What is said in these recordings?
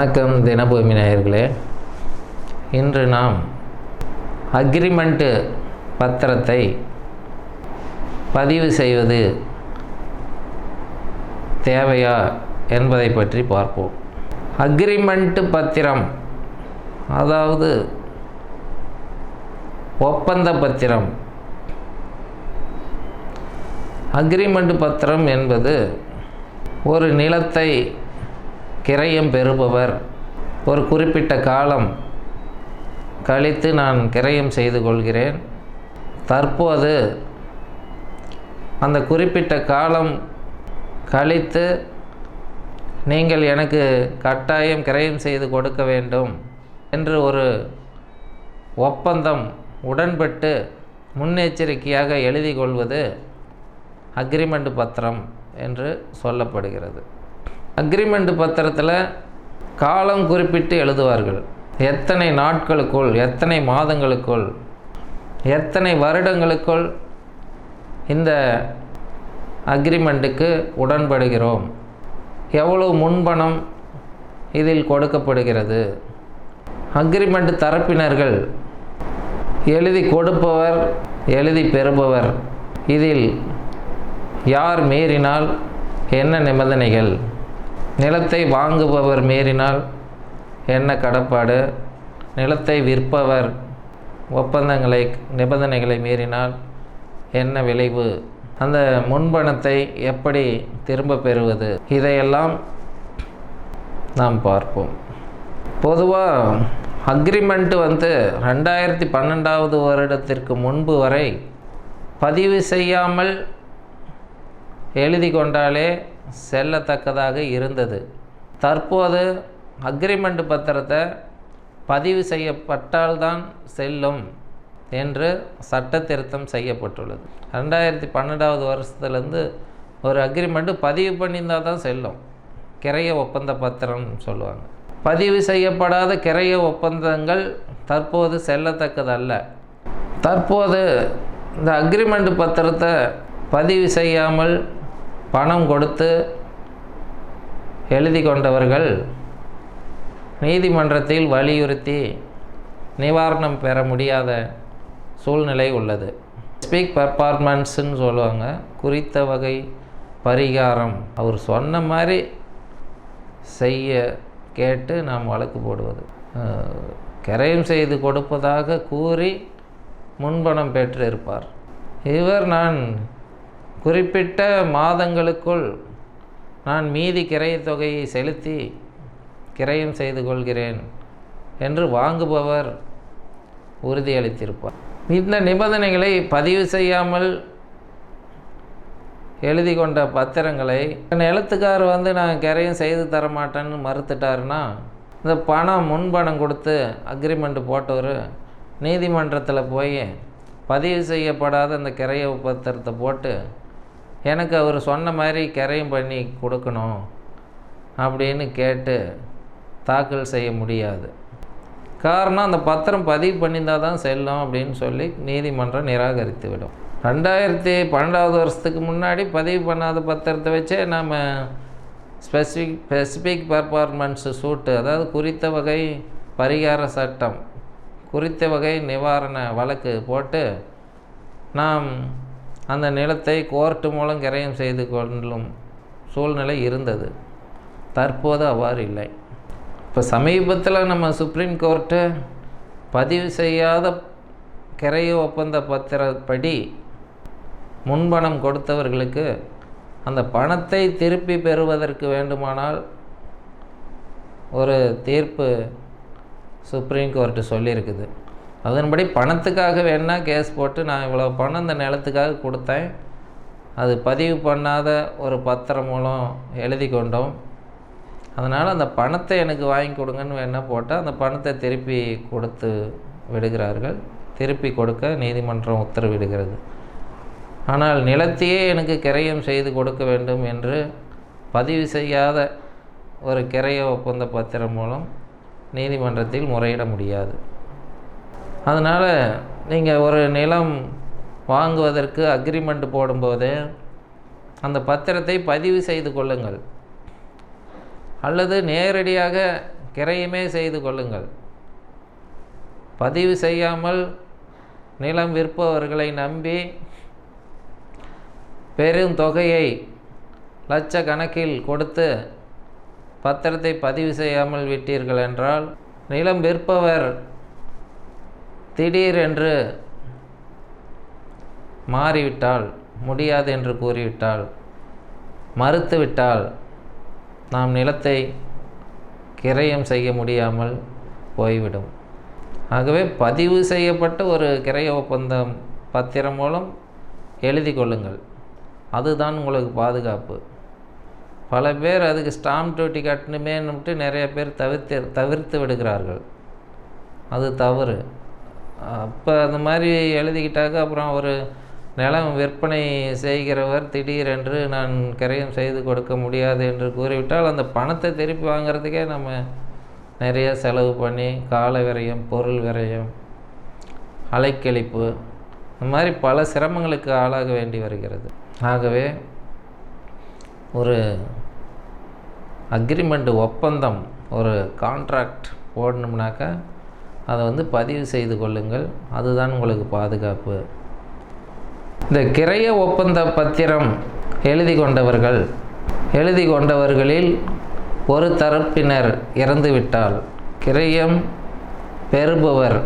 வணக்கம் தினபூமி நேயர்களே. இன்று நாம் அக்ரிமெண்ட்டு பத்திரத்தை பதிவு செய்வது தேவையா என்பதை பற்றி பார்ப்போம். அக்ரிமெண்ட்டு பத்திரம் அதாவது ஒப்பந்த பத்திரம். அக்ரிமெண்ட் பத்திரம் என்பது ஒரு நிலத்தை கிரயம் பெறுபவர். ஒரு குறிப்பிட்ட காலம் கழித்து நான் கிரயம் செய்து கொள்கிறேன். தற்போது அந்த குறிப்பிட்ட காலம் கழித்து நீங்கள் எனக்கு கட்டாயம் கிரயம் செய்து கொடுக்க வேண்டும் என்று ஒரு ஒப்பந்தம் உடன்பட்டு முன்னெச்சரிக்கையாக எழுதி கொள்வது அக்ரிமெண்ட் பத்திரம் என்று சொல்லப்படுகிறது. அக்ரிமெண்ட் பத்திரத்தில் காலம் குறிப்பிட்டு எழுதுவார்கள். எத்தனை நாட்களுக்குள் எத்தனை மாதங்களுக்குள் எத்தனை வருடங்களுக்குள் இந்த அக்ரிமெண்ட்டுக்கு உடன்படுகிறோம்? எவ்வளவு முன்பணம் இதில் கொடுக்கப்படுகிறது? அக்ரிமெண்ட் தரப்பினர்கள் எழுதி கொடுப்பவர் எழுதி பெறுபவர். இதில் யார் மீறினால் என்ன நிபந்தனைகள்? நிலத்தை வாங்குபவர் மீறினால் என்ன கடப்பாடு? நிலத்தை விற்பவர் ஒப்பந்தங்களை நிபந்தனைகளை மீறினால் என்ன விளைவு? அந்த முன்பணத்தை எப்படி திரும்ப பெறுவது? இதையெல்லாம் நாம் பார்ப்போம். பொதுவாக அக்ரிமெண்ட் வந்து ரெண்டாயிரத்தி பன்னெண்டாவது வருடத்திற்கு முன்பு வரை பதிவு செய்யாமல் எழுதி கொண்டாலே செல்லத்தக்கதாக இருந்தது. தற்போது அக்ரிமெண்ட் பத்திரத்தை பதிவு செய்யப்பட்டால்தான் செல்லும் என்று சட்ட திருத்தம் செய்யப்பட்டுள்ளது. ரெண்டாயிரத்தி பன்னெண்டாவது வருஷத்துலேருந்து ஒரு அக்ரிமெண்ட்டு பதிவு பண்ணியிருந்தால் தான் செல்லும். கிரைய ஒப்பந்த பத்திரம்னு சொல்லுவாங்க. பதிவு செய்யப்படாத கிரைய ஒப்பந்தங்கள் தற்போது செல்லத்தக்கதல்ல. தற்போது இந்த அக்ரிமெண்ட் பத்திரத்தை பதிவு செய்யாமல் பணம் கொடுத்து எழுதி கொண்டவர்கள் நீதிமன்றத்தில் வலியுறுத்தி நிவாரணம் பெற முடியாத சூழ்நிலை உள்ளது. ஸ்பீக் பர்ஃபார்மன்ஸுன்னு சொல்லுவாங்க. குறித்த வகை பரிகாரம். அவர் சொன்ன மாதிரி செய்ய கேட்டு நாம் வழக்கு போடுவது. கரையும் செய்து கொடுப்பதாக கூறி முன்பணம் பெற்று இருப்பார் இவர் நான் குறிப்பிட்ட மாதங்களுக்குள் நான் மீதி கிரையத் தொகையை செலுத்தி கிரயம் செய்து கொள்கிறேன் என்று வாங்குபவர் உறுதியளித்திருப்பார். இந்த நிபந்தனைகளை பதிவு செய்யாமல் எழுதி கொண்ட பத்திரங்களை நிலத்துக்கார் வந்து நான் கிரையம் செய்து தர மாட்டேன்னு மறுத்துட்டாருன்னா இந்த பணம் முன்பணம் கொடுத்து அக்ரிமெண்ட் போட்டவர் நீதிமன்றத்தில் போய் பதிவு செய்யப்படாத அந்த கிரைய பத்திரத்தை போட்டு எனக்கு அவர் சொன்ன மாதிரி கரையும் பண்ணி கொடுக்கணும் அப்படின்னு கேட்டு தாக்கல் செய்ய முடியாது. காரணம் அந்த பத்திரம் பதிவு பண்ணியிருந்தால் தான் செல்லும் அப்படின்னு சொல்லி நீதிமன்றம் நிராகரித்து விடும் ரெண்டாயிரத்தி பன்னெண்டாவது வருஷத்துக்கு முன்னாடி பதிவு பண்ணாத பத்திரத்தை வச்சே நாம் ஸ்பெசிஃபிக் ஸ்பெசிஃபிக் பர்ஃபார்மன்ஸ் சூட்டு அதாவது குறித்த வகை பரிகார சட்டம் குறித்த வகை நிவாரண வழக்கு போட்டு நாம் அந்த நிலத்தை கோர்ட்டு மூலம் கிரயம் செய்து கொள்ளும் சூழ்நிலை இருந்தது. தற்போது அவ்வாறு இல்லை. இப்போ சமீபத்தில் நம்ம சுப்ரீம் கோர்ட்டு பதிவு செய்யாத கிரைய ஒப்பந்த பத்திரப்படி முன்பணம் கொடுத்தவர்களுக்கு அந்த பணத்தை திருப்பி பெறுவதற்கு வேண்டுமானால் ஒரு தீர்ப்பு சுப்ரீம் கோர்ட்டு சொல்லியிருக்குது. அதன்படி பணத்துக்காக வேணால் கேஸ் போட்டு நான் இவ்வளோ பணம் இந்த நிலத்துக்காக கொடுத்தேன். அது பதிவு பண்ணாத ஒரு பத்திரம் மூலம் எழுதி கொண்டோம். அதனால் அந்த பணத்தை எனக்கு வாங்கி கொடுங்கன்னு வேணால் போட்டால் அந்த பணத்தை திருப்பி கொடுத்து விடுகிறார்கள். திருப்பி கொடுக்க நீதிமன்றம் உத்தரவிடுகிறது. ஆனால் நிலத்தையே எனக்கு கிரையம் செய்து கொடுக்க வேண்டும் என்று பதிவு செய்யாத ஒரு கிரைய ஒப்பந்த பத்திரம் மூலம் நீதிமன்றத்தில் முறையிட முடியாது. அதனால் நீங்கள் ஒரு நிலம் வாங்குவதற்கு அக்ரிமெண்ட் போடும்போது அந்த பத்திரத்தை பதிவு செய்து கொள்ளுங்கள். அல்லது நேரடியாக கிரையுமே செய்து கொள்ளுங்கள். பதிவு செய்யாமல் நிலம் விற்பவர்களை நம்பி பெரும் தொகையை லட்சக்கணக்கில் கொடுத்து பத்திரத்தை பதிவு செய்யாமல் விட்டீர்கள் என்றால் நிலம் விற்பவர் திடீரென்று மாறிவிட்டால் முடியாது என்று கூறிவிட்டால் மறுத்துவிட்டால் நாம் நிலத்தை கிரயம் செய்ய முடியாமல் போய்விடும். ஆகவே பதிவு செய்யப்பட்ட ஒரு கிரைய ஒப்பந்தம் பத்திரம் மூலம் எழுதி கொள்ளுங்கள். அதுதான் உங்களுக்கு பாதுகாப்பு. பல பேர் அதுக்கு ஸ்டாம்ப் டியூட்டி கட்டணுமேன்னுட்டு நிறைய பேர் தவிர்த்து தவிர்த்து விடுகிறார்கள். அது தவறு. அப்போ அந்த மாதிரி எழுதிக்கிட்டாக்க அப்புறம் ஒரு நிலம் விற்பனை செய்கிறவர் திடீரென்று நான் கிரயம் செய்து கொடுக்க முடியாது என்று கூறிவிட்டால் அந்த பணத்தை திருப்பி வாங்குறதுக்கே நம்ம நிறைய செலவு பண்ணி கால விரயம் பொருள் விரயம் அலைக்கழிப்பு இந்த மாதிரி பல சிரமங்களுக்கு ஆளாக வேண்டி வருகிறது. ஆகவே ஒரு அக்ரிமெண்ட் ஒப்பந்தம் ஒரு கான்ட்ராக்ட் போடணும்னாக்கா அதை வந்து பதிவு செய்து கொள்ளுங்கள். அதுதான் உங்களுக்கு பாதுகாப்பு. இந்த கிரைய ஒப்பந்த பத்திரம் எழுதி கொண்டவர்கள் எழுதி கொண்டவர்களில் ஒரு தரப்பினர் இறந்துவிட்டால் கிரயம் பெறுபவர்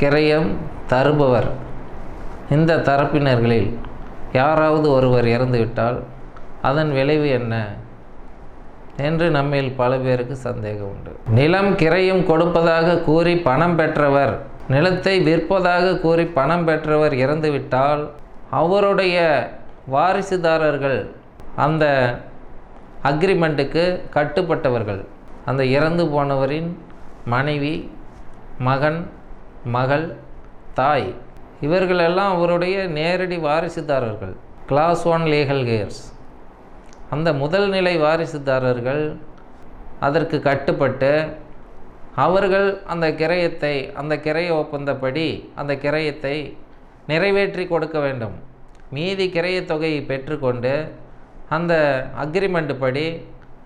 கிரயம் தருபவர். இந்த தரப்பினர்களில் யாராவது ஒருவர் இறந்துவிட்டால் அதன் விளைவு என்ன? என்று நம்மில் பல பேருக்கு சந்தேகம் உண்டு. நிலம் கிரையும் கொடுப்பதாக கூறி பணம் பெற்றவர் நிலத்தை விற்பதாக கூறி பணம் பெற்றவர் இறந்துவிட்டால் அவருடைய வாரிசுதாரர்கள் அந்த அக்ரிமெண்ட்டுக்கு கட்டுப்பட்டவர்கள். அந்த இறந்து போனவரின் மனைவி மகன் மகள் தாய் இவர்களெல்லாம் அவருடைய நேரடி வாரிசுதாரர்கள். கிளாஸ் ஒன் லீகல் கேர்ஸ் அந்த முதல் நிலை வாரிசுதாரர்கள் அதற்கு கட்டுப்பட்டு அவர்கள் அந்த கிரயத்தை அந்த கிரைய ஒப்பந்தப்படி அந்த கிரயத்தை நிறைவேற்றி கொடுக்க வேண்டும். மீதி கிரைய தொகையை பெற்றுக்கொண்டு அந்த அக்ரிமெண்ட் படி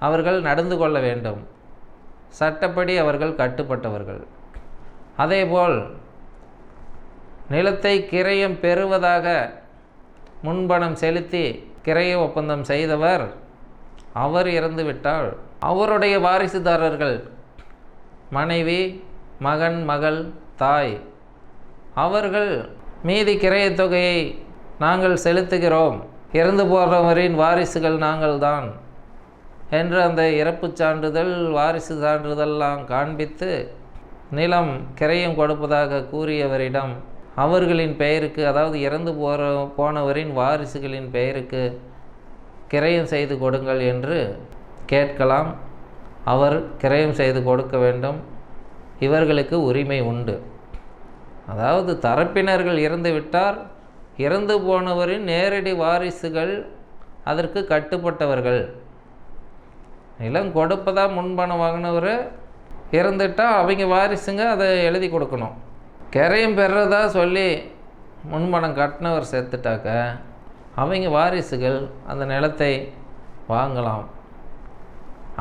அவர்கள் நடந்து கொள்ள வேண்டும். சட்டப்படி அவர்கள் கட்டுப்பட்டவர்கள். அதேபோல் நிலத்தை கிரயம் பெறுவதாக முன்பணம் செலுத்தி கிரைய ஒப்பந்தம் செய்தவர் அவர் இறந்துவிட்டால் அவருடைய வாரிசுதாரர்கள் மனைவி மகன் மகள் தாய் அவர்கள் மீதி கிரையத் தொகையை நாங்கள் செலுத்துகிறோம். இறந்து போகிறவரின் வாரிசுகள் நாங்கள்தான் என்று அந்த இறப்புச் சான்றிதழ் வாரிசு சான்றிதழெல்லாம் காண்பித்து நிலம் கிரையம் கொடுப்பதாக கூறியவரிடம் அவர்களின் பெயருக்கு அதாவது இறந்து போகிற போனவரின் வாரிசுகளின் பெயருக்கு கிரயம் செய்து கொடுங்கள் என்று கேட்கலாம். அவர் கிரயம் செய்து கொடுக்க வேண்டும். இவர்களுக்கு உரிமை உண்டு. அதாவது தரப்பினர்கள் இறந்துவிட்டார் இறந்து போனவரின் நேரடி வாரிசுகள் அதற்கு கட்டுப்பட்டவர்கள். நிலம் கொடுப்பதா முன்பணம் வாங்கினவர் இறந்துட்டால் அவங்க வாரிசுங்க அதை எழுதி கொடுக்கணும். கரையும் பெறதா சொல்லி முன்பணம் கட்டினவர் சேர்த்துட்டாக்க அவங்க வாரிசுகள் அந்த நிலத்தை வாங்கலாம்.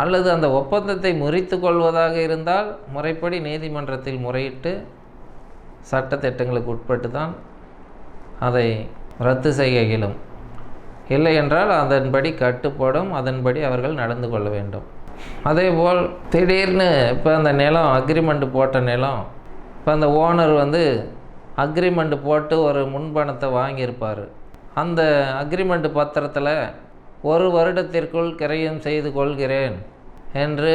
அல்லது அந்த ஒப்பந்தத்தை முறித்து கொள்வதாக இருந்தால் முறைப்படி நீதிமன்றத்தில் முறையிட்டு சட்டத்திட்டங்களுக்கு உட்பட்டு தான் அதை ரத்து செய்ய இயலும். இல்லை என்றால் அதன்படி கட்டுப்படும் அதன்படி அவர்கள் நடந்து கொள்ள வேண்டும். அதேபோல் திடீர்னு இப்போ அந்த நிலம் அக்ரிமெண்ட் போட்ட நிலம் இப்போ அந்த ஓனர் வந்து அக்ரிமெண்ட் போட்டு ஒரு முன்பணத்தை வாங்கியிருப்பார். அந்த அக்ரிமெண்ட் பத்திரத்தில் ஒரு வருடத்திற்குள் கிரயம் செய்து கொள்கிறேன் என்று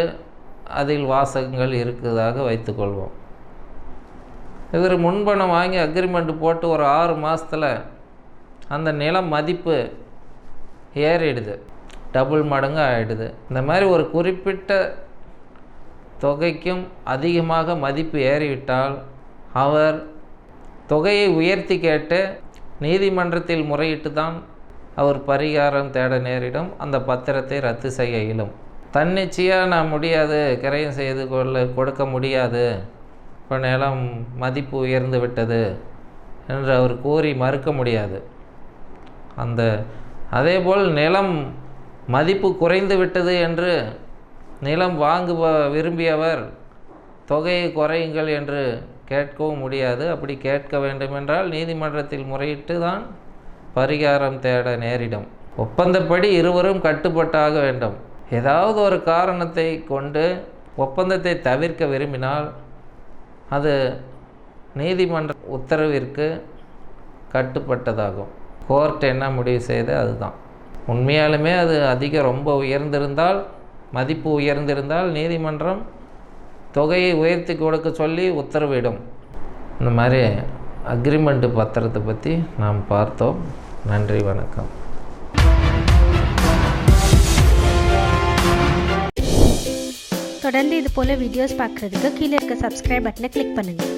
அதில் வாசகங்கள் இருக்குதாக வைத்துக்கொள்வோம் இவர் முன்பணம் வாங்கி அக்ரிமெண்ட் போட்டு ஒரு ஆறு மாதத்தில் அந்த நிலம் மதிப்பு ஏறிடுது. டபுள் மடங்கு ஆகிடுது இந்த மாதிரி ஒரு குறிப்பிட்ட தொகைக்கும் அதிகமாக மதிப்பு ஏறிவிட்டால் அவர் தொகையை உயர்த்தி கேட்டு நீதிமன்றத்தில் முறையிட்டு தான் அவர் பரிகாரம் தேட நேரிடும். அந்த பத்திரத்தை ரத்து செய்ய இயலும். தன்னிச்சையாக நான் முடியாது கிரயம் செய்து கொள்ள கொடுக்க முடியாது. இப்போ நிலம் மதிப்பு உயர்ந்து விட்டது என்று அவர் கூறி மறுக்க முடியாது. அந்த அதேபோல் நிலம் மதிப்பு குறைந்து விட்டது என்று நிலம் வாங்குவ விரும்பியவர் தொகையை குறையுங்கள் என்று கேட்கவும் முடியாது. அப்படி கேட்க வேண்டுமென்றால் நீதிமன்றத்தில் முறையிட்டு தான் பரிகாரம் தேட நேரிடும். ஒப்பந்தப்படி இருவரும் கட்டுப்பட்டாக வேண்டும். ஏதாவது ஒரு காரணத்தை கொண்டு ஒப்பந்தத்தை தவிர்க்க விரும்பினால் அது நீதிமன்ற உத்தரவிற்கு கட்டுப்பட்டதாகும். கோர்ட் என்ன முடிவு செய்து அதுதான். உண்மையாலுமே அது அதிகம் ரொம்ப உயர்ந்திருந்தால் மதிப்பு உயர்ந்திருந்தால் நீதிமன்றம் தொகையை உயர்த்தி கொடுக்க சொல்லி உத்தரவிடும். இந்த மாதிரி அக்ரிமெண்ட்டு பத்திரத்தை பற்றி நாம் பார்த்தோம். நன்றி வணக்கம். தொடர்ந்து இது போல் வீடியோஸ் பார்க்குறதுக்கு கீழே இருக்க சப்ஸ்கிரைப் பட்டனை கிளிக் பண்ணுங்கள்